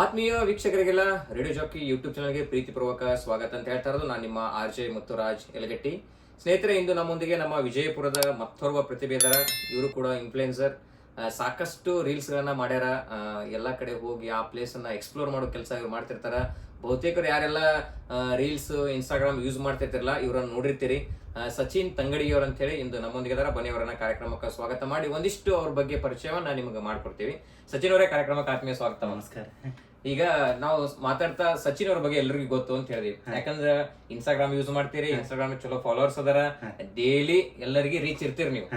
ಆತ್ಮೀಯ ವೀಕ್ಷಕರಿಗೆಲ್ಲ radio Jackie YouTube ಚಾನಲ್ಗೆ ಪ್ರೀತಿಪೂರ್ವಕ ಸ್ವಾಗತ ಅಂತ ಹೇಳ್ತಾ ಇರೋದು. ನಾನು ನಿಮ್ಮ ಆರ್ ಜೆ ಮತ್ತು ರಾಜ್ ಸ್ನೇಹಿತರೆ, ಇಂದು ನಮ್ಮೊಂದಿಗೆ ನಮ್ಮ ವಿಜಯಪುರದ ಮತ್ತೋರ್ವ ಪ್ರತಿಭೆ ಇದಾರ ಇವರು ಕೂಡ ಇನ್ಫ್ಲುಯೆನ್ಸರ್ ಸಾಕಷ್ಟು ರೀಲ್ಸ್ಗಳನ್ನ ಮಾಡ್ಯಾರ. ಎಲ್ಲ ಕಡೆ ಹೋಗಿ ಆ ಪ್ಲೇಸನ್ನ ಎಕ್ಸ್ಪ್ಲೋರ್ ಮಾಡೋ ಕೆಲಸ ಇವ್ರು ಮಾಡ್ತಿರ್ತಾರ. ಬಹುತೇಕರು ಯಾರೆಲ್ಲ ರೀಲ್ಸ್ ಇನ್ಸ್ಟಾಗ್ರಾಮ್ ಯೂಸ್ ಮಾಡ್ತಿರ್ತಿರಲ್ಲ ಇವರನ್ನ ನೋಡಿರ್ತೀರಿ. ಸಚಿನ್ ತಂಗಡಿಯವ್ರು ಅಂತ ಹೇಳಿ ಇಂದು ನಮ್ಮೊಂದಿಗೆ ಅದರ ಬನ್ನಿ ಅವರನ್ನ ಕಾರ್ಯಕ್ರಮಕ್ಕೆ ಸ್ವಾಗತ ಮಾಡಿ. ಒಂದಿಷ್ಟು ಅವ್ರ ಬಗ್ಗೆ ಪರಿಚಯವನ್ನ ನಿಮಗೆ ಮಾಡ್ಕೊಡ್ತೀವಿ. ಸಚಿನ್ ಅವರೇ ಕಾರ್ಯಕ್ರಮಕ್ಕೆ ಆತ್ಮೀಯ ಸ್ವಾಗತ. ನಮಸ್ಕಾರ. ಈಗ ನಾವು ಮಾತಾಡ್ತಾ ಸಚಿನ್ ಅವ್ರ ಬಗ್ಗೆ ಎಲ್ರಿಗೂ ಗೊತ್ತು ಅಂತ ಹೇಳಿದ್ವಿ. ಯಾಕಂದ್ರೆ ಇನ್ಸ್ಟಾಗ್ರಾಮ್ ಯೂಸ್ ಮಾಡ್ತೀರಿ ಇನ್ಸ್ಟಾಗ್ರಾಮ್ ಚಲೋ ಫಾಲೋವರ್ಸ್ ಅದಾರ. ಡೈಲಿ ಎಲ್ಲರಿಗೆ ರೀಚ್ ಇರ್ತೀರಿ ನೀವು.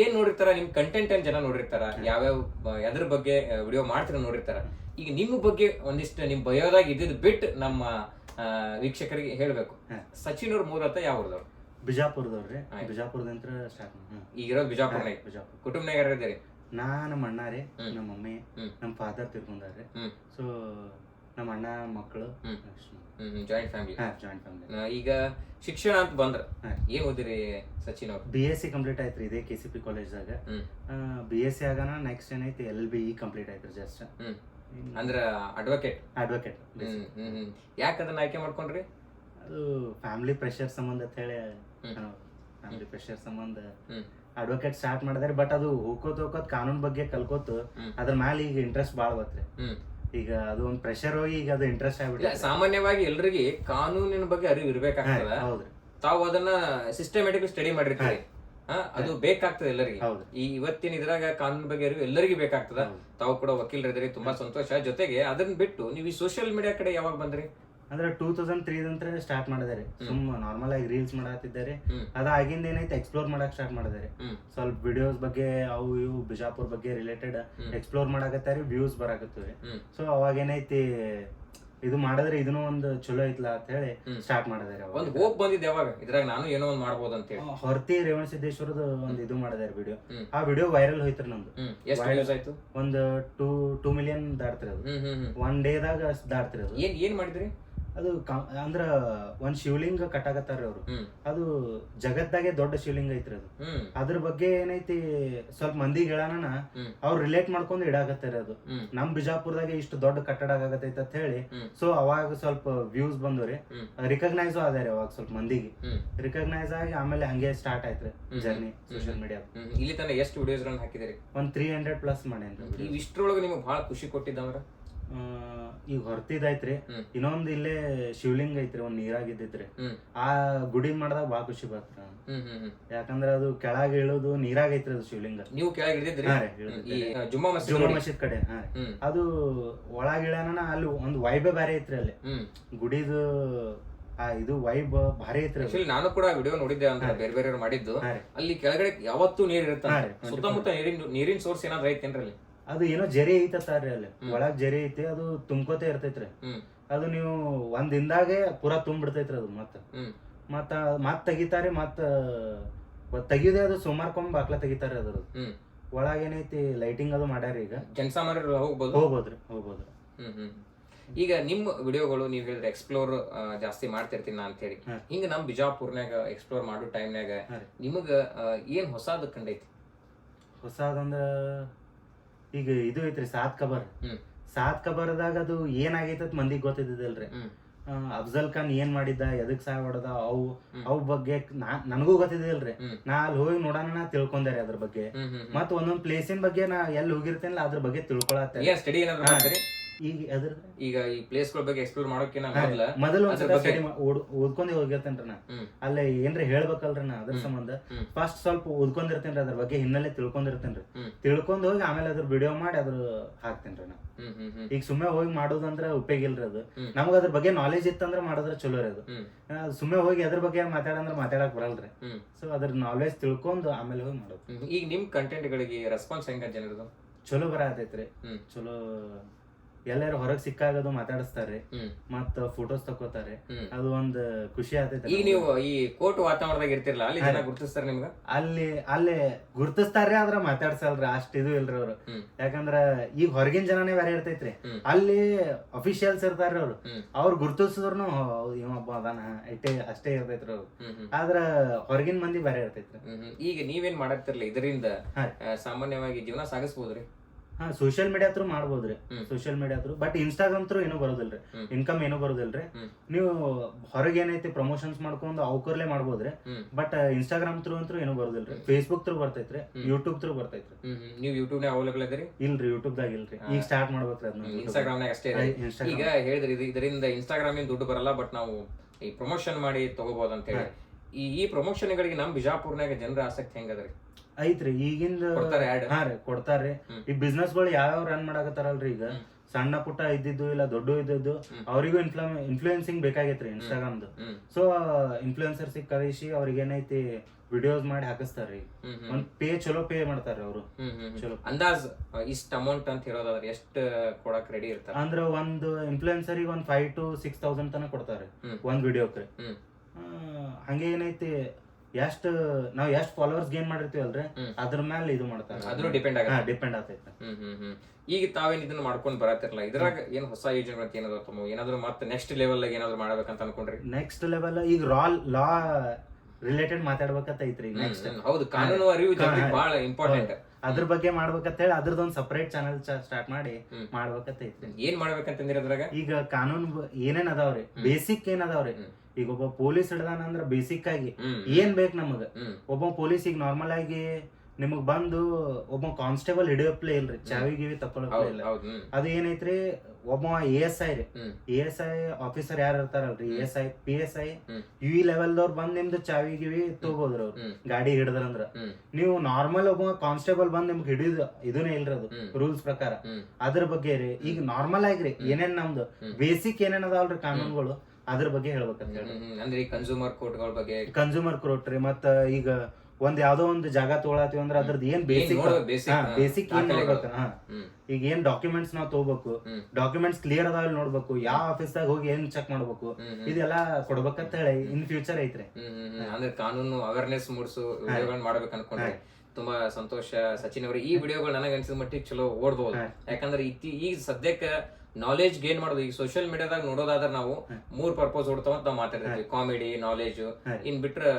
ಏನ್ ನೋಡಿರ್ತಾರ? ನಿಮ್ ಕಂಟೆಂಟ್ ಏನ್ ಜನ ನೋಡಿರ್ತಾರ? ಯಾವ್ಯಾವ ಎದ್ರ ಬಗ್ಗೆ ವಿಡಿಯೋ ಮಾಡ್ತೀರ ನೋಡಿರ್ತಾರ? ಈಗ ನಿಮ್ಮ ಬಗ್ಗೆ ಒಂದಿಷ್ಟು ನಿಮ್ ಬಯೋದಾಗ ಇದ್ದಿದ್ ಬಿಟ್ಟು ನಮ್ಮ ವೀಕ್ಷಕರಿಗೆ ಹೇಳ್ಬೇಕು. ಸಚಿನ್ ಅವ್ರ ಮೂಲತಃ ಯಾವ ಊರ್ದವ್ರು? ಬಿಜಾಪುರದವ್ರಿ. ಬಿಜಾಪುರದಂತ್ರ ಸ್ಟಾರ್ಟ್ ಈಗ ಇರೋದು ಬಿಜಾಪುರನಾಗ ಬಿಜಾಪುರ. ಕುಟುಂಬನಾಗ ಯಾರು ಇದ್ದೀರಿ? ನಾ ನಮ್ಮ ಅಣ್ಣ ರೀ ನಮ್ಮ ಮಮ್ಮಿ ನಮ್ಮ ಫಾದರ್ ತಿರ್ಕೊಂಡಾರ್ರಿ. ಸೊ ನಮ್ಮ ಅಣ್ಣ ಮಕ್ಕಳು. ಜಾಯಿಂಟ್ ಫ್ಯಾಮಿಲಿ ಜಾಯಿಂಟ್ ಫ್ಯಾಮಿಲಿ ಈಗ ಶಿಕ್ಷಣ ಅಂತ ಬಂದ್ರ. ಏನ್ ಓದಿರಿ ಸಚಿನ್ ಅವ್ರು? ಬಿ ಎಸ್ ಸಿ ಕಂಪ್ಲೀಟ್ ಆಯ್ತ್ರಿ ಇದೇ ಕೆ ಸಿ ಪಿ ಕಾಲೇಜ್ದಾಗ ದಾಗ. ಬಿ ಎಸ್ ಸಿ ಆಗಾನ ನೆಕ್ಸ್ಟ್ ಏನೈತಿ ಎಲ್ ಬಿ ಇ ಕಂಪ್ಲೀಟ್ ಆಯ್ತ್ರಿ ಜಸ್ಟ್ ಅಂದ್ರ ಅಡ್ವೊಕೇಟ್ ಅಡ್ವೊಕೇಟ್ ಯಾಕೆ ಅದನ್ನ ಆಯ್ಕೆ ಮಾಡ್ಕೊಂಡ್ರಿ? ಅದು ಫ್ಯಾಮಿಲಿ ಪ್ರೆಷರ್ ಸಂಬಂಧ ಅಂತ ಹೇಳಿ. ಫ್ಯಾಮಿಲಿ ಪ್ರೆಷರ್ ಸಂಬಂಧ. ಅಡ್ವೊಕೇಟ್ ಸ್ಟಾರ್ಟ್ ಮಾಡಿದಾರೆ ಬಟ್ ಅದು ಹೋಗೋತ್ ಹೋಗೋದ್ ಕಾನೂನ್ ಬಗ್ಗೆ ಕಲ್ಕೋತು. ಅದ್ರ ಮ್ಯಾಲ ಈಗ ಇಂಟ್ರೆಸ್ಟ್ ಬಾಳ್ ಬತ್ರಿ ಈಗ ಅದು ಒಂದು ಪ್ರೆಷರ್ ಹೋಗಿ ಈಗ ಅದು ಇಂಟ್ರೆಸ್ಟ್ ಇಲ್ಲ ಆಗ್ಬಿಟ್ಟೆ ಸಾಮಾನ್ಯವಾಗಿ ಎಲ್ರಿಗೆ ಕಾನೂನಿನ ಬಗ್ಗೆ ಅರಿವು ಇರ್ಬೇಕಾಗ್ತದ? ಹೌದ್ರಿ ತಾವು ಅದನ್ನ ಸಿಸ್ಟಮ್ಯಾಟಿಕ್ ಸ್ಟಡಿ ಮಾಡಿರ್ತೀರಿ. ಹಾ ಅದು ಬೇಕಾಗ್ತದೆ ಎಲ್ಲರಿಗೆ ಹೌದು. ಈ ಇವತ್ತಿನ ಇದ್ರಾಗ ಕಾನೂನು ಬಗ್ಗೆ ಅರಿವು ಎಲ್ಲರಿಗೂ ಬೇಕಾಗ್ತದ. ತಾವು ಕೂಡ ವಕೀಲರಿದ್ದೀರಿ ತುಂಬಾ ಸಂತೋಷ. ಜೊತೆಗೆ ಅದನ್ನ ಬಿಟ್ಟು ನೀವು ಈ ಸೋಷಿಯಲ್ ಮೀಡಿಯಾ ಕಡೆ ಯಾವಾಗ ಬಂದ್ರಿ? ಅಂದ್ರೆ ಟೂ ತೌಸಂಡ್ ತ್ರೀ ಅಂತ ಸ್ಟಾರ್ಟ್ ಮಾಡಿದಾರೆ ಸುಮ್ ನಾರ್ಮಲ್ ಆಗಿ ರೀಲ್ಸ್ ಮಾಡತ್ತಿದ್ದಾರೆ ಅದ ಆಗಿಂದ ಏನೈತೆ? ಎಕ್ಸ್ಪ್ಲೋರ್ ಮಾಡಕ್ ಸ್ಟಾರ್ಟ್ ಮಾಡಿದಾರೆ ಸ್ವಲ್ಪ ವಿಡಿಯೋಸ್ ಬಗ್ಗೆ ಅವು ಇವು ಬಿಜಾಪುರ್ ಬಗ್ಗೆ ರಿಲೇಟೆಡ್ ಎಕ್ಸ್ಪ್ಲೋರ್ ಮಾಡಾಕತ್ತಾರೆ ವ್ಯೂಸ್ ಬರಾಕತ್ತವ್ರಿ ಸೊ ಅವಾಗ ಏನೈತಿ ಇದು ಮಾಡಿದ್ರೆ ಇದನ್ನು ಒಂದು ಚಲೋ ಐತ್ಲಾ ಅಂತ ಹೇಳಿ ಸ್ಟಾರ್ಟ್ ಮಾಡಿದಾರೆ ಒಂದು ಹೋಗ್ ಬಂದಿದ್ದೆ ಅವಾಗ ಇದ್ರಾಗ ನಾನು ಏನೋ ಒಂದು ಮಾಡ್ಬೋದು ಅಂತ ಹೇಳಿ. ಹೊರತಿ ರೇವಣ ಸಿದ್ದೇಶ್ವರದ ಒಂದು ಇದು ಮಾಡಿದಾರೆ ವಿಡಿಯೋ ಆ ವಿಡಿಯೋ ವೈರಲ್ ಹೋಯ್ತ್ರಿ ನಮ್ದು. ಆಯ್ತು? ಒಂದು ಟೂ ಟೂ ಮಿಲಿಯನ್ ದಾಟ್ತಿರಿ ಅದು ಒನ್ ಡೇ ದಾಗ ಒನ್ ಡೇದಾಗ ದಾಟ್ತಿರಿ ಅದು ಏನ್ ಏನ್ ಮಾಡಿದ್ರಿ? ಅದು ಕಂ- ಅಂದ್ರ ಒಂದ್ ಶಿವಲಿಂಗ ಕಟ್ಟಾಕತ್ತಾರ್ರಿ ಅವ್ರು. ಹ್ಮ್. ಅದು ಜಗತ್ತಾಗೆ ದೊಡ್ಡ ಶಿವಲಿಂಗ ಐತ್ರಿ ಅದು. ಹ್ಮ್. ಅದ್ರ ಬಗ್ಗೆ ಏನೈತಿ ಸ್ವಲ್ಪ ಮಂದಿಗೆ ಹೇಳೋಣ ಹ್ಮ್. ಅವ್ರು ರಿಲೇಟ್ ಮಾಡ್ಕೊಂಡು ಇಡಾಕತ್ತಾರ ಅದು. ಹ್ಮ್. ನಮ್ ಬಿಜಾಪುರದಾಗ ಇಷ್ಟು ದೊಡ್ಡ ಕಟ್ಟಡ ಆಗತೈತೆ ಅಂತ ಹೇಳಿ ಹ್ಮ್. ಸೊ ಅವಾಗ ಸ್ವಲ್ಪ ವ್ಯೂಸ್ ಬಂದ್ರಿ ಹ್ಮ್. ರಿಕಗ್ನೈಸು ಆದಾರೆ ಅವಾಗ ಸ್ವಲ್ಪ ಮಂದಿಗೆ. ಹ್ಮ್. ರಿಕಗ್ನೈಸ್ ಆಗಿ ಆಮೇಲೆ ಹಂಗೆ ಸ್ಟಾರ್ಟ್ ಆಯ್ತ್ರಿ ಹ್ಮ್. ಜರ್ನಿ. ಸೋಶಿಯಲ್ ಮೀಡಿಯಾ ಹ್ಮ್. ಇಲ್ಲಿ ತನಕ ಎಷ್ಟು ವಿಡಿಯೋಸ್ ಹಾಕಿದಿರಿ ಒಂದ್ ತ್ರೀ ಹಂಡ್ರೆಡ್ ಪ್ಲಸ್ ಮಾಡೇನ್ರಿ ಇಷ್ಟ್ರೊಳಗೆ ನಿಮಗೆ ಬಹಳ ಖುಷಿ ಕೊಟ್ಟಿದ್ದವ್ರ ಈಗ ಹೊರತಿದೈತ್ರಿ ಹ್ಮ್. ಇನ್ನೊಂದ್ ಇಲ್ಲೇ ಶಿವಲಿಂಗ ಐತ್ರಿ ಒಂದ್ ನೀರಾಗಿದ್ದೈತ್ರಿ. ಆ ಗುಡಿ ಮಾಡ್ದಾಗ ಬಾಳ ಖುಷಿ ಬರ್ತ ಯಾಕಂದ್ರ ಅದು ಕೆಳಗ ಇಳೋದು ನೀರಾಗ ಐತ್ರಿ ಅದು ಶಿವಲಿಂಗ. ನೀವು ಕೆಳಗೆ ಇಳಿದಿದ್ರಿ? ಜುಮ್ಮಾ ಮಸೀದ್ ಜುಮ್ಮಾ ಮಸೀದ್ ಕಡೆ ಹಾ ಅದು ಒಳಗ ಇಳ್ಯಾನ ಅಲ್ಲಿ ಒಂದು ವೈಬ್ ಬ್ಯಾರೆ ಐತ್ರಿ ಅಲ್ಲಿ. ಗುಡಿದು ಆ ಇದು ವೈಬ್ ಭಾರಿ ಐತ್ರಿ. ನಾನು ಕೂಡ ವಿಡಿಯೋ ನೋಡಿದ್ದೆ ಅಂತ ಬೇರೆ ಬೇರೆ ಮಾಡಿದ್ದು. ಅಲ್ಲಿ ಕೆಳಗಡೆ ಯಾವತ್ತೂ ನೀರ್ ಇರುತ್ತೆ ಸುತ್ತಮುತ್ತ ನೀರಿನ ನೀರಿನ ಸೋರ್ಸ್ ಏನಾದ್ರು ಐತೇನ್ರಿ ಅಲ್ಲಿ? ಅದು ಏನೋ ಜರಿ ಐತತ್ತಾರ್ರಿ ಅಲ್ಲಿ. ಒಳಗ್ ಜರಿ ಐತಿ ಅದು ತುಂಬ್ಕೋತೆ ಇರ್ತೈತ್ರಿ. ಅದು ನೀವು ಒಂದ್ ದಿನದಾಗೆ ಪೂರಾ ತುಂಬಿಡ್ತೈತ್ರಿ ಅದು ಮತ್ತ. ಮತ್ತ ಮತ್ ತೆಗಿತಾರೆ ಮತ್ತ ತೆಗಿಯೋದೇ ಅದು ಸುಮಾರ್ಕೊಂಡ್ ಬಾಕ್ಲ ತೆಗಿತಾರೆ ಅದ್ರ ಒಳಗ ಏನೈತಿ ಲೈಟಿಂಗ್ ಅದು ಮಾಡ್ಯಾರ ಈಗ. ಜನಸಾಮಾನ್ಯರು ಹೋಗ್ಬೋದು? ಹೋಗ್ಬೋದ್ರಿ ಹ್ಮ್ ಹ್ಮ್ ಈಗ ನಿಮ್ಮ ವಿಡಿಯೋಗಳು ನೀವು ಹೇಳಿದ್ರೆ ಎಕ್ಸ್ಪ್ಲೋರ್ ಜಾಸ್ತಿ ಮಾಡ್ತಿರ್ತೀನಿ ನಾ ಅಂತ ಹೇಳಿ. ಹಿಂಗ ನಮ್ ಬಿಜಾಪುರ್ನ್ಯಾಗ ಎಕ್ಸ್ಪ್ಲೋರ್ ಮಾಡೋ ರೀ. ನಿಮಗ ಏನ್ ಹೊಸಾದ್ ಕಂಡೈತಿ? ಹೊಸದಂದ್ರ ಈಗ ಇದು ಐತ್ರಿ ಸಾತ್ ಕಬರ್. ಸಾತ್ ಕಬರ್ದಾಗ ಅದು ಏನಾಗೈತತ್ ಮಂದಿಗೆ ಗೊತ್ತಿದ್ದಿಲ್ರಿ ಅಫ್ಜಲ್ ಖಾನ್ ಏನ್ ಮಾಡಿದ್ದ ಎದಕ್ ಸಾಯ್ ಹೊಡೆದ ಅವು. ಅವ್ ಬಗ್ಗೆ ನಾ ನನಗೂ ಗೊತ್ತಿದ್ದಿಲ್ರಿ. ನಾ ಅಲ್ಲಿ ಹೋಗಿ ನೋಡೋಣ ನಾ ತಿಳ್ಕೊಂಡೆ ಅದ್ರ ಬಗ್ಗೆ. ಮತ್ ಒಂದೊಂದ್ ಪ್ಲೇಸಿನ ಬಗ್ಗೆ ನಾ ಎಲ್ಲಿ ಹೋಗಿರ್ತೇನಲ್ಲ ಅದ್ರ ಬಗ್ಗೆ ತಿಳ್ಕೊಳತ್ತೆ ಈಗ ಅದ್ರ ಈಗ ಈ ಪ್ಲೇಸ್ಗಳ ಬಗ್ಗೆ ಎಕ್ಸ್ಪ್ಲೋರ್ ಮಾಡೋಕಿನ ಮೊದಲ ಮೊದಲು ಓದ್ಕೊಂಡೆ ಹೋಗಿರ್ತೇನ್ರಿ ನಾ. ಅಲ್ಲೇ ಏನ್ರಿ ಹೇಳ್ಬೇಕಲ್ರಿ ನಾ ಅದ್ರ. ಸಂಬಂಧ. ಫಸ್ಟ್ ಸ್ವಲ್ಪ ಓದ್ಕೊಂಡಿರ್ತೇನ್ರಿ ಅದ್ರ ಬಗ್ಗೆ ಹಿನ್ನೆಲೆ ತಿಳ್ಕೊಂಡಿರ್ತೇನ್ರಿ. ತಿಳ್ಕೊಂಡ್ ಹೋಗಿ ಆಮೇಲೆ ಅದ್ರ ವಿಡಿಯೋ ಮಾಡಿ ಅದ್ರ ಹಾಕ್ತೇನ್ರಿ ನಾ. ಈಗ ಸುಮ್ಮನೆ ಹೋಗಿ ಮಾಡೋದಂದ್ರ ಉಪಯೋಗ ಇಲ್ರಿ ಅದು. ನಮ್ಗ ಅದ್ರ ಬಗ್ಗೆ ನಾಲೆಜ್ ಇತ್ತಂದ್ರ ಮಾಡಿದ್ರೆ ಚಲೋ ರೀ ಅದು. ಸುಮ್ಮನೆ ಹೋಗಿ ಅದ್ರ ಬಗ್ಗೆ ಮಾತಾಡಂದ್ರ ಮಾತಾಡಕ್ ಬರಲ್ರಿ. ಸೊ ಅದ್ರ ನಾಲೆಜ್ ತಿಳ್ಕೊಂಡು ಆಮೇಲೆ ಹೋಗಿ ಮಾಡೋದು. ಈಗ ನಿಮ್ ಕಂಟೆಂಟ್ ಗಳಿಗೆ ರೆಸ್ಪಾನ್ಸ್ ಹೆಂಗ ಜನರದು ಚಲೋ ಬರ ಆತೈತ್ರಿ ಚಲೋ ಎಲ್ಲಾರು ಹೊರಗ್ ಸಿಕ್ಕಾಗದು ಮಾತಾಡಿಸ್ತಾರೆ ಹ್ಮ್. ಮತ್ತ ಫೋಟೋಸ್ ತಕೋತಾರೆ ಹ್ಮ್. ಅದು ಒಂದು ಖುಷಿ ಆತೈತಿ ಈಗ ನೀವು ಈ ಕೋಟ್ ವಾತಾವರಣದಾಗ ಇರ್ತಿರಲ್ಲ ಅಲ್ಲಿ ಜನ ಗುರುತಿಸ್ತಾರೆ ಗುರುತಿಸ್ತಾರ ನಿಮ್ಗ ಅಲ್ಲಿ ಅಲ್ಲಿ ಗುರ್ತಿಸ್ತಾರ್ರಿ ಆದ್ರ ಮಾತಾಡ್ಸಲ್ರಿ ಅಷ್ಟ್ ಇದು ಇಲ್ರಿ ಅವ್ರು ಹ್ಮ್. ಯಾಕಂದ್ರ ಈಗ ಹೊರಗಿನ ಜನನೇ ಬೇರೆ ಇರ್ತೈತ್ರಿ ಹ್ಮ್. ಅಲ್ಲಿ ಅಫಿಷಿಯಲ್ಸ್ ಇರ್ತಾರ್ರಿ ಅವ್ರು ಹ್ಮ್. ಅವ್ರು ಗುರ್ತಿಸಿದ್ರು ಇವಬ್ಬ ಅದಾನ ಐತೆ ಅಷ್ಟೇ ಇರ್ತೈತ್ರಿ ಅವ್ರು ಹ್ಮ್ ಹ್ಮ್. ಆದ್ರ ಹೊರಗಿನ ಮಂದಿ ಬೇರೆ ಇರ್ತೈತ್ರಿ ಹ್ಮ್ ಹ್ಮ್. ಈಗ ನೀವೇನ್ ಮಾಡತ್ತಿರ್ಲಿ ಇದರಿಂದ ಹಾ. ಆ, ಸಾಮಾನ್ಯವಾಗಿ ಜೀವನ ಸಾಗಿಸ್ಬೋದ್ರಿ ಹಾ ಸೋಶಿಯಲ್ ಮೀಡಿಯಾ ತ್ರೂ ಮಾಡ್ಬೋದ್ರಿ. Social social media through but Instagram through ಏನೂ ಬರೋದಿಲ್ರಿ. ಇನ್ಕಮ್ ಏನೂ ಬರೋದಿಲ್ರಿ. ನೀವು ಹೊರಗೆ ಏನೈತಿ ಪ್ರಮೋಷನ್ಸ್ ಮಾಡ್ಕೊಂಡು ಅವಕರ್ಲೆ ಮಾಡ್ಬೋದ್ರಿ. ಬಟ್ ಇನ್ಸ್ಟಾಗ್ರಾಮ್ ತ್ರೂ ಅಂತೂ ಏನೂ ಬರೋದಿಲ್ರಿ. ಫೇಸ್ಬುಕ್ ತ್ರೂ ಬರ್ತೈತ್ರಿ. ಯೂಟ್ಯೂಬ್ ತ್ರೂ ಬರ್ತೈತ್ರಿ. ನೀವು ಅವೈಲಬಲ್ ಅವೈಲೇಬಲ್ ಇದ್ದೀರಿ ಇಲ್ರಿ ಯೂಟ್ಯೂಬ್ ದಾಗ ಇಲ್ರಿ. ಈಗ ಸ್ಟಾರ್ಟ್ ಮಾಡ್ಬೇಕ್ರಿ ಅದನ್ನ ಇನ್ಸ್ಟಾಗ್ರಾಮ್ನಾಗ ಅಷ್ಟೇ ಈಗ ಇನ್ಸ್ಟಾಗ್ರಾಮ್ ಹೇಳಿದ್ರಿ ಇದು ಇದರಿಂದ ಇನ್ಸ್ಟಾಗ್ರಾಮ್ ದುಡ್ಡು ಬರಲ್ಲ ಬಟ್ ನಾವು ಈ ಪ್ರಮೋಷನ್ ಮಾಡಿ ತಗೋಬಹುದು ಅಂತ ಹೇಳಿ. ಈ ಪ್ರಮೋಷನ್ಗಳಿಗೆ ನಮ್ ಬಿಜಾಪುರ್ನಾಗ ಜನರ ಆಸಕ್ತಿ ಹೆಂಗದ್ರಿ ಐತ್ರಿ ಈಗಿಂದ ಕೊಡ್ತಾರೆ ad? ಹಾ ರೀ ಕೊಡ್ತಾರ್ರಿ ಹ್ಮ್. ಈ ಬಿಸ್ನೆಸ್ಗಳು ಯಾವ್ಯಾವ ರನ್ ಮಾಡಾಕತ್ತಾರಲ್ರಿ ಈಗ ಹ್ಮ್. ಸಣ್ಣ ಪುಟ್ಟ ಇದ್ದಿದ್ದು ಇಲ್ಲ ದೊಡ್ಡ ಇದ್ದಿದ್ದು ಹ್ಮ್. ಅವರಿಗೂ ಇನ್ಫ್ಲೂ ಇನ್ಫ್ಲೂಯೆನ್ಸಿಂಗ್ ಬೇಕಾಗೈತ್ರಿ ಇನ್ಸ್ಟಾಗ್ರಾಮ್ದು ಹ್ಮ್ ಸೊ ಇನ್ಫ್ಲೂಯೆನ್ಸರ್ಸ್ ಕರೆಸಿ ಅವ್ರಿಗೆ ಏನೈತಿ ವಿಡಿಯೋಸ್ ಮಾಡಿ ಹಾಕಿಸ್ತಾರ್ರಿ ಹ್ಮ್ ಹ್ಮ್ ಒಂದ್ ಪೇ ಚಲೋ ಪೇ ಮಾಡ್ತಾರ್ರಿ ಅವರು ಹ್ಮ್ ಹ್ಮ್ ಹ್ಮ್. ಚಲೋ. ಅಂದಾಜ್ ಇಷ್ಟ ಅಮೌಂಟ್ ಅಂತ ಹೇಳೋದಾದ್ರೆ ಎಷ್ಟು ಕೊಡಕ್ ರೆಡಿ ಇರ್ತಾರೆ ಅಂದ್ರ ಒಂದು ಇನ್ಫ್ಲೂಯೆನ್ಸರಿಗೆ ಒಂದ್ ಫೈವ್ ಟು ಸಿಕ್ಸ್ ತೌಸಂಡ್ ತನಕ ಕೊಡ್ತಾರೆ ಹ್ಮ್. ಒಂದ್ ವಿಡಿಯೋಕ್ಕೆ ಹ್ಮ್. ಹಂಗೆ ಏನೈತಿ ಎಷ್ಟ್ ನಾವ್ ಎಷ್ಟ್ ಫಾಲೋವರ್ಸ್ ಗೇನ್ ಮಾಡಿರ್ತೀವಲ್ರಿ. ಅದ್ರ ಮೇಲೆ ಇದು ಮಾಡ್ತಾರೆ. ಅದ್ರೂ ಡಿಪೆಂಡ್ ಆಗುತ್ತೆ. ಡಿಪೆಂಡ್ ಆಗ್ತೈತೆ. ಹ್ಮ್ ಹ್ಮ್ ಹ್ಮ್. ಈಗ ತಾವೇನ್ ಇದನ್ನ ಮಾಡ್ಕೊಂಡ್ ಬರತ್ತಿರಲ್ಲ ಇದ್ರಾಗ ಏನ್ ಹೊಸ ಯೋಜನೆ ಅಂತ ಏನಾದ್ರು ತಮ್ಮ ಏನಾದ್ರು ಮತ್ತೆ ನೆಕ್ಸ್ಟ್ ಲೆವೆಲ್ ಏನಾದ್ರು ಮಾಡ್ಬೇಕಂತ ಅನ್ಕೊಂಡ್ರಿ? ನೆಕ್ಸ್ಟ್ ಲೆವೆಲ್ ಈಗ ರಾ ಲಾ ರಿಲೇಟೆಡ್ ಮಾತಾಡ್ಬೇಕಂತ ಐತ್ರಿ ನೆಕ್ಸ್ಟ್ ಹೌದು ಕಾನೂನು ಅರಿವು ಬಹಳ ಇಂಪಾರ್ಟೆಂಟ್ ಅದ್ರ ಬಗ್ಗೆ ಮಾಡ್ಬೇಕಂತ ಹೇಳಿ ಅದ್ರದೊಂದ್ ಸಪರೇಟ್ ಚಾನಲ್ ಸ್ಟಾರ್ಟ್ ಮಾಡಿ. ಮಾಡ್ಬೇಕಂತ ಐತ್ರಿ ಏನ್ ಮಾಡ್ಬೇಕಂತಂದ್ರೆ ಅದ್ರಾಗ? ಈಗ ಕಾನೂನು ಏನೇನ್ ಅದಾವ್ರಿ. ಬೇಸಿಕ್ ಏನ್ ಅದಾವ್ರಿ. ಈಗ ಒಬ್ಬ ಪೊಲೀಸ್ ಹಿಡ್ದಾನ ಅಂದ್ರ ಬೇಸಿಕ್ ಆಗಿ ಏನ್ ಬೇಕ್ ನಮಗ? ಒಬ್ಬ ಪೊಲೀಸ್ ಈಗ ನಾರ್ಮಲ್ ಆಗಿ ನಿಮಗ್ ಬಂದು ಒಬ್ಬ ಕಾನ್ಸ್ಟೇಬಲ್ ಹಿಡಿಯೋಪ್ಲೆ ಇಲ್ರಿ ಚಾವಿ ಗಿವಿ ತಕೊಳ್ಳೋಪ್ಲೆ ಇಲ್ಲ. ಅದು ಏನೈತ್ರಿ ಒಬ್ಬ ಎ ಎಸ್ ಐ ರೀ. ಎ ಎಸ್ ಐ ಆಫೀಸರ್ ಯಾರು ಇರ್ತಾರಲ್ರಿ? A S I P S I you level ದವ್ರ ಬಂದ್ ನಿಮ್ದು ಚಾವಿ ಗಿವಿ ತಗೋದ್ರ ಅವ್ರು. ಗಾಡಿ ಹಿಡಿದ್ರಂದ್ರ. ನೀವು ನಾರ್ಮಲ್ ಒಬ್ಬ ಕಾನ್ಸ್ಟೇಬಲ್ ಬಂದ್ ನಿಮ್ಗೆ ಹಿಡಿದು ಇದನ್ನೇ ಇಲ್ರಿ ಅದು ರೂಲ್ಸ್ ಪ್ರಕಾರ. ಅದ್ರ ಬಗ್ಗೆ ರೀ ಈಗ ನಾರ್ಮಲ್ ಆಗ್ರಿ ಏನೇನ್ ನಮ್ದು? ಬೇಸಿಕ್ ಏನೇನ್ ಅದಾವಲ್ರಿ ಕಾನೂನುಗಳು? ಅದ್ರ ಬಗ್ಗೆ ಹೇಳ್ಬೇಕಂತ ಹೇಳಿ. ಅಂದ್ರೆ ಈ ಕನ್ಸೂಮರ್ ಕೋರ್ಟ್ಗಳ ಬಗ್ಗೆ ಕನ್ಸ್ಯೂಮರ್ ಕೋರ್ಟ್ ರೀ ಮತ್ತ ಈಗ ಒಂದ್ ಯಾವ್ದೋ ಒಂದು ಜಾಗ ತಗೊಳತೀವಿ ಅಂದ್ರೆ ಅದ್ರದ್ದು ಏನ್ ಬೇಸಿಕ್ ಬೇಸಿಕ್ ಏನ್. ನೋಡ್ಬೇಕು ಹಾ. ಈಗ ಏನ್ ಡಾಕ್ಯುಮೆಂಟ್ಸ್ ನಾವ್ ತಗೋಬೇಕು ಡಾಕ್ಯುಮೆಂಟ್ಸ್ ಕ್ಲಿಯರ್ ಅದಾವ ನೋಡ್ಬೇಕು ಯಾವ ಆಫೀಸ್ ದಾಗ ಹೋಗಿ ಏನ್ ಚೆಕ್ ಮಾಡ್ಬೇಕು. ಇದೆಲ್ಲ ಕೊಡ್ಬೇಕಂತ ಹೇಳಿ ಇನ್ ಫ್ಯೂಚರ್ ಐತ್ರಿ. ಅಂದ್ರೆ ಕಾನೂನು ಅವೇರ್ನೆಸ್ ಮೂಡಿಸು ಮಾಡ್ಬೇಕು ಅನ್ಕೊಂಡ್ರೆ ತುಂಬಾ ಸಂತೋಷ ಸಚಿನ್ ಅವರು. ಈ ವಿಡಿಯೋಗಳು ನನಗೆ ಅನ್ಸಿದ ಮಟ್ಟಿಗೆ ಚಲೋ ಓಡ್ಬಹುದು ಯಾಕಂದ್ರೆ ಇತ್ತಿ ಈಗ ಸದ್ಯಕ್ಕೆ ನಾಲೆಜ್ ಗೇನ್ ಮಾಡೋದು. ಈಗ ಸೋಶಿಯಲ್ ಮೀಡಿಯಾದಾಗ ನೋಡೋದಾದ್ರೆ ನಾವು ಮೂರ್ ಪರ್ಪೋಸ್ ಓಡ್ತಾವ ಅಂತ ನಾವು ಮಾತಾಡ್ತೀವಿ ಕಾಮಿಡಿ ನಾಲೆಜ್ ಇನ್ ಬಿಟ್ರೆ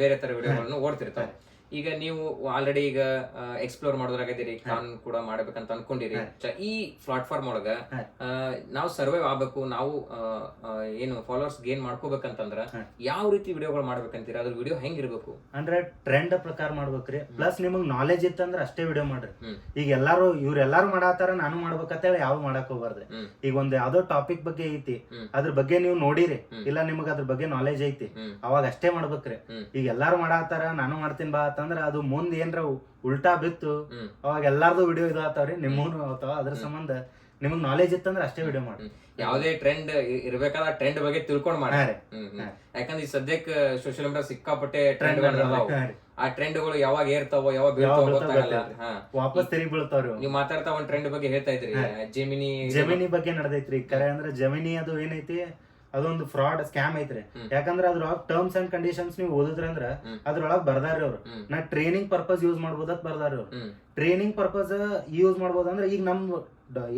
ಬೇರೆ ತರ ವಿಡಿಯೋಗಳನ್ನು ಓಡ್ತಿರ್ತಾವ. ಈಗ ನೀವು ಆಲ್ರೆಡಿ ಈಗ ಎಕ್ಸ್ಪ್ಲೋರ್ ಮಾಡೋದ್ರಾಗಿದ್ದೀರಿ ಕಾನ್ ಕೂಡ ಮಾಡ್ಬೇಕಂತ ಅನ್ಕೊಂಡಿರಿ. ಈ ಪ್ಲಾಟ್ಫಾರ್ಮ್ ಒಳಗ ನಾವು ಸರ್ವೈವ್ ಆಗ್ಬೇಕು ನಾವು ಏನು ಫಾಲೋವರ್ಸ್ ಗೇನ್ ಮಾಡ್ಕೋಬೇಕಂತಂದ್ರ. ಯಾವ ರೀತಿ ವಿಡಿಯೋಗಳು ಮಾಡ್ಬೇಕಂತೀರ? ಅದ್ರ ವಿಡಿಯೋ ಹೆಂಗಿರ್ಬೇಕು ಅಂದ್ರೆ ಟ್ರೆಂಡ್ ಪ್ರಕಾರ ಮಾಡ್ಬೇಕ್ರಿ. ಪ್ಲಸ್ ನಿಮಗ್ ನಾಲೆಜ್ ಇತ್ತಂದ್ರ ಅಷ್ಟೇ ವಿಡಿಯೋ ಮಾಡ್ರಿ. ಈಗ ಎಲ್ಲಾರು ಇವ್ರೆಲ್ಲಾರು ಮಾಡಾತಾರ ನಾನು ಮಾಡ್ಬೇಕಂತ ಹೇಳಿ ಯಾವ ಮಾಡಕ್ ಹೋಗ್ಬಾರ್ದ್ರಿ. ಈಗ ಒಂದ್ ಯಾವ್ದೋ ಟಾಪಿಕ್ ಬಗ್ಗೆ ಐತಿ. ಅದ್ರ ಬಗ್ಗೆ ನೀವು ನೋಡಿರಿ. ಇಲ್ಲ ನಿಮಗ್ ಅದ್ರ ಬಗ್ಗೆ ನಾಲೆಜ್ ಐತಿ. ಅವಾಗ ಅಷ್ಟೇ ಮಾಡ್ಬೇಕ್ರಿ. ಈಗ ಎಲ್ಲಾರು ಮಾಡಾತಾರ ನಾನು ಮಾಡ್ತೀನಿ ಬಾ ಅಂತಂದ್ರ ಅದು ಮುಂದ್ ಏನ್ರ ಉಲ್ಟಾ ಬಿತ್ತು ಅವಾಗ ಎಲ್ಲಾರ್ದು ವಿಡಿಯೋ ಇದು ಆತಾವ್ರಿ ನಿಮ್ಮೂನು ಆತಾವ ಅದ್ರ ಸಂಬಂಧ ನಿಮಗ್ ನಾಲೆಜ್ ಇತ್ತಂದ್ರ ಅಷ್ಟೇ ವಿಡಿಯೋ ಮಾಡಿ ಯಾವ್ದೇ ಟ್ರೆಂಡ್ ಇರ್ಬೇಕಾದ ಟ್ರೆಂಡ್ ಬಗ್ಗೆ ತಿಳ್ಕೊಂಡ್ ಮಾಡಿ ಹಾ ಹ್ಮ್, ಹ್ಮ್. ಯಾಕಂದ್ರೆ ಈ ಸದ್ಯಕ್ಕೆ ಸೋಶಿಯಲ್ ಮೀಡಿಯಾ ಸಿಕ್ಕಾಪಟ್ಟೆ ಟ್ರೆಂಡ್. ಆ ಟ್ರೆಂಡ್ಗಳು ಯಾವಾಗ ಏರ್ತಾವೋ ಯಾವಾಗ ಬೀಳ್ತಾವೋ ಗೊತ್ತಾಗಲ್ಲ. ವಾಪಸ್ ತೆರಿ ಬೀಳ್ತಾವ್ರಿ. ನೀವು ಮಾತಾಡ್ತಾ ಒಂದ್ ಟ್ರೆಂಡ್ ಬಗ್ಗೆ ಹೇಳ್ತಾ ಇದ್ರಿ. ಜೆಮಿನಿ ಜಮಿನಿ ಬಗ್ಗೆ ನಡೆದೈತ್ರಿ. ಕರೆ ಅಂದ್ರೆ ಜಮಿನಿ ಅದು ಏನೈತಿ? ಅದೊಂದು ಫ್ರಾಡ್ ಸ್ಕ್ಯಾಮ್ ಐತ್ರಿ. ಯಾಕಂದ್ರೆ ಅದ್ರೊಳಗ ಟರ್ಮ್ಸ್ ಅಂಡ್ ಕಂಡೀಷನ್ಸ್ ನೀವು ಓದಿದ್ರ ಅಂದ್ರ ಅದ್ರೊಳಗ ಅದ್ರೊಳಗ್ ಬರ್ದಾರಿ ಅವ್ರು. ನಾ ಟ್ರೈನಿಂಗ್ ಪರ್ಪಸ್ ಯೂಸ್ ಮಾಡ್ಬೋದತ್ ಬರ್ದಾರ್ರಿ ಅವ್ರು. ಟ್ರೈನಿಂಗ್ ಪರ್ಪಸ್ ಯೂಸ್ ಮಾಡ್ಬೋದಂದ್ರೆ ಈಗ ನಮ್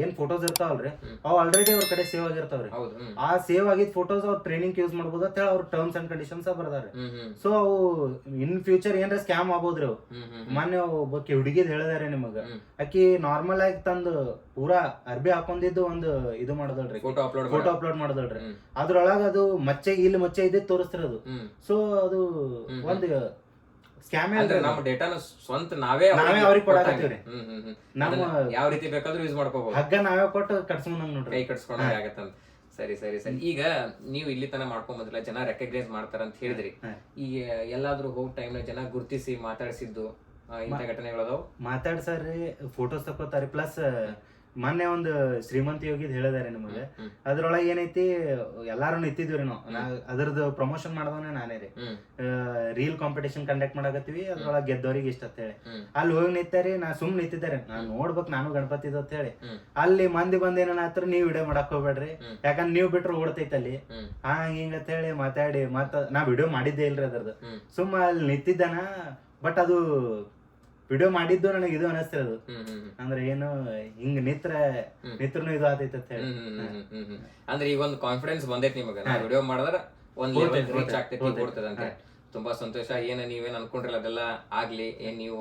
ಏನ್ ಫೋಟೋಸ್ ಇರ್ತಾವಲ್ರಿ? ಅವ್ ಆಲ್ರೆಡಿ ಅವ್ರ ಕಡೆ ಸೇವ್ ಆಗಿರ್ತಾವ್ರಿ. ಆ ಸೇವ್ ಆಗಿದ್ ಫೋಟೋಸ್ ಅವ್ರ ಟ್ರೈನಿಂಗ್ ಯೂಸ್ ಮಾಡ್ಬೋದು ಅಂತ ಹೇಳಿ ಅವ್ರ ಟರ್ಮ್ಸ್ ಅಂಡ್ ಕಂಡೀಷನ್ಸ್ ಬರ್ದಾರೆ ಸೊ ಅವು ಇನ್ ಫ್ಯೂಚರ್ ಏನ್ರ ಸ್ಕ್ಯಾಮ್ ಆಗ್ಬೋದ್ರಿ ಅವು. ಮೊನ್ನೆ ಒಬ್ಬಾಕಿ ಹುಡುಗಿದ್ ಹೇಳಿದಾರೆ ನಿಮಗ. ಅಕ್ಕಿ ಆಕಿ ನಾರ್ಮಲ್ ಆಗಿ ತಂದು ಪೂರಾ ಅರ್ಬಿ ಹಾಕೊಂಡಿದ್ದು ಒಂದು ಇದು ಮಾಡದಲ್ರಿ ಫೋಟೋ ಅಪ್ಲೋಡ್ ಮಾಡದಲ್ರಿ. ಅದ್ರೊಳಗ ಅದು ಮಚ್ಚೆ ಇಲ್ಲಿ ಮಚ್ಚೆ ಇದೆ ತೋರಿಸ್ತಿರೋದು. ಸೊ ಅದು ಒಂದು ಸ್ಕ್ಯಾಮ್ ಅಂದ್ರೆ ನಮ್ಮ ಡೇಟಾನ ಸ್ವಂತ ನಾವೇ ನಾವೇ ಅವ್ರಿಗೆ ಕೊಡಾಕತ್ತೀವ್ರಿ. ಹ್ಮ್ ಹ್ಮ್ ಹ್ಮ್. ನಮ್ಮ ಯಾವ ರೀತಿ ಬೇಕಾದ್ರೂ ಯೂಸ್ ಮಾಡ್ಕೋಬಹುದು ಹಗ್ಗ ನಾವೇ ಕೊಟ್ಟು ಕಟ್ಸ್ಕೊಂಡಂಗ್ ಕೈ ನೋಡ್ರಿ ಕಟ್ಸ್ಕೊಂಡಂಗೆ ಆಗತ್ತಂತ. ಸರಿ ಸರಿ ಸರಿ. ಈಗ ನೀವು ಇಲ್ಲಿ ತನ ಮಾಡ್ಕೊಂಡ್ ಬಂದಿಲ್ಲ ಜನ ರೆಕಗ್ನೈಸ್ ಮಾಡ್ತಾರ ಅಂತ ಹೇಳಿದ್ರಿ. ಈಗ ಎಲ್ಲಾದ್ರೂ ಹೋಗ್ ಟೈಮ್ ಜನ ಗುರುತಿಸಿ ಮಾತಾಡ್ಸಿದ್ದು ಇಂಥ ಘಟನೆಗಳದಾವ್ ಮಾತಾಡ್ಸಾರ್ರಿ ಫೋಟೋಸ್ ತಕೋತಾರಿ ಪ್ಲಸ್ ಮೊನ್ನೆ ಒಂದು ಶ್ರೀಮಂತ ಯೋಗಿದ್ ಹೇಳಿದಾರೆ ನಿಮಗೆ. ಅದ್ರೊಳಗೆ ಏನೈತಿ ಎಲ್ಲಾರು ನಿಂತಿದ್ವಿ ನಾವು. ನಾ- ಅದ್ರದ್ದು ಪ್ರಮೋಷನ್ ಮಾಡೋದನ್ನ ನಾನೇ ರೀ. ರೀಲ್ ಕಾಂಪಿಟೇಷನ್ ಕಂಡಕ್ಟ್ ಮಾಡಕತ್ತೀವಿ ಅದ್ರೊಳಗೆ ಗೆದ್ದವ್ರಿಗೆ ಇಷ್ಟ ಅಂತ ಹೇಳಿ. ಅಲ್ಲಿ ಹೋಗಿ ನಿಂತಾರಿ ನಾ ಸುಮ್ ನಿಂತಿದ್ದಾರೆ ನಾನ್ ನೋಡ್ಬೇಕು ನಾನು ಗಣಪತಿ ಅಂತ ಹೇಳಿ. ಅಲ್ಲಿ ಮಂದಿ ಬಂದ್ ಏನಾತ್ರ ನೀವ್ ವಿಡಿಯೋ ಮಾಡಕ್ ಹೋಗ್ಬೇಡ್ರಿ. ಯಾಕಂದ್ರೆ ನೀವ್ ಬಿಟ್ರೆ ಓಡ್ತೈತಿ ಅಲ್ಲಿ. ಹಾ ಹಂಗ ಅಂತ ಹೇಳಿ ಮಾತಾಡಿ ಮತ್ತ ನಾ ವಿಡಿಯೋ ಮಾಡಿದ್ದೆ ಇಲ್ರಿ ಅದ್ರದ್ದು. ಸುಮ್ಮ ಅಲ್ಲಿ ನಿಂತಿದ್ದಾನ ಬಟ್ ಅದು ವಿಡಿಯೋ ಮಾಡಿದ್ದು ನನಗೆ ಇದು ಅನಿಸ್ತಿರೋದು ಅಂದ್ರೆ ಏನು ಹಿಂಗ್ ನಿತ್ರ. ನಿತ್ರನು ಇದು ಆತೈತೆ ಅಂತ ಹೇಳಿ. ಅಂದ್ರೆ ಈಗ ಒಂದು ಕಾನ್ಫಿಡೆನ್ಸ್ ಬಂದೈತಿ ನಿಮಗೆ. ವಿಡಿಯೋ ಮಾಡಿದ್ರೆ ಒಂದ್ ಲೆವೆಲ್ ರೀಚ್ ಆಗ್ತೈತಿ. ಅಂತ ತುಂಬಾ ಸಂತೋಷ. ಏನ ನೀವೇನ್ ಅನ್ಕೊಂಡಿರಲ್ಲ ಅದೆಲ್ಲ ಆಗ್ಲಿ ಏನ್ ನೀವು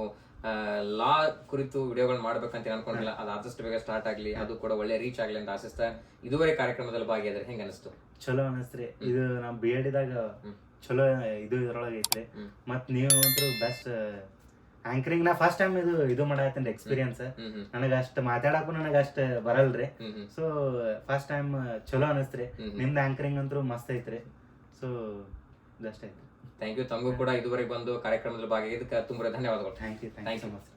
ಲಾ ಕುರಿತು ವಿಡಿಯೋಗಳು ಮಾಡ್ಬೇಕಂತ ಅನ್ಕೊಂಡಿಲ್ಲ ಅದು ಆದಷ್ಟು ಬೇಗ ಸ್ಟಾರ್ಟ್ ಆಗ್ಲಿ ಅದು ಕೂಡ ಒಳ್ಳೆ ರೀಚ್ ಆಗ್ಲಿ ಅಂತ ಆಶಿಸ್ತಾ ಇದುವರೆ ಕಾರ್ಯಕ್ರಮದಲ್ಲಿ ಭಾಗಿಯಾದ್ರೆ ಹೆಂಗ ಅನಿಸ್ತು? ಚಲೋ ಅನಸ್ತ್ರಿ. ಇದು ನಮ್ ಬಿ ಎಡ್ ಇದಾಗ ಚಲೋ ಇದು ಇದ್ರೊಳಗೆ ಐತ್ರಿ. ಹ್ಮ್. ಮತ್ ನೀವು ಅಂತೂ ಬೆಸ್ಟ್ ಆಂಕರಿಂಗ್ ನಾ ಫಸ್ಟ್ ಟೈಮ್ ಇದು ಇದು ಮಾಡತ್ತೇನ್ರಿ ಎಕ್ಸ್ಪೀರಿಯನ್ಸ್ ನನಗೆ ಅಷ್ಟು ಮಾತಾಡಕ್ಕೂ ನನಗ ಅಷ್ಟ ಬರಲ್ರಿ. ಸೊ ಫಸ್ಟ್ ಟೈಮ್ ಚಲೋ ಅನಿಸ್ತ್ರಿ. ನಿಮ್ದು ಆಂಕರಿಂಗ್ ಅಂತೂ ಮಸ್ತ್ ಐತ್ರಿ. ಸೊ ಬೆಸ್ಟ್ ಐತ್ರಿ ಥ್ಯಾಂಕ್ ಯು ತಮಗೂ ಕೂಡ ಇದುವರೆಗೆ ಬಂದು ಕಾರ್ಯಕ್ರಮದಲ್ಲಿ ಇದಕ್ಕೆ ತುಂಬ ಧನ್ಯವಾದಗಳು. Thank you thank you so much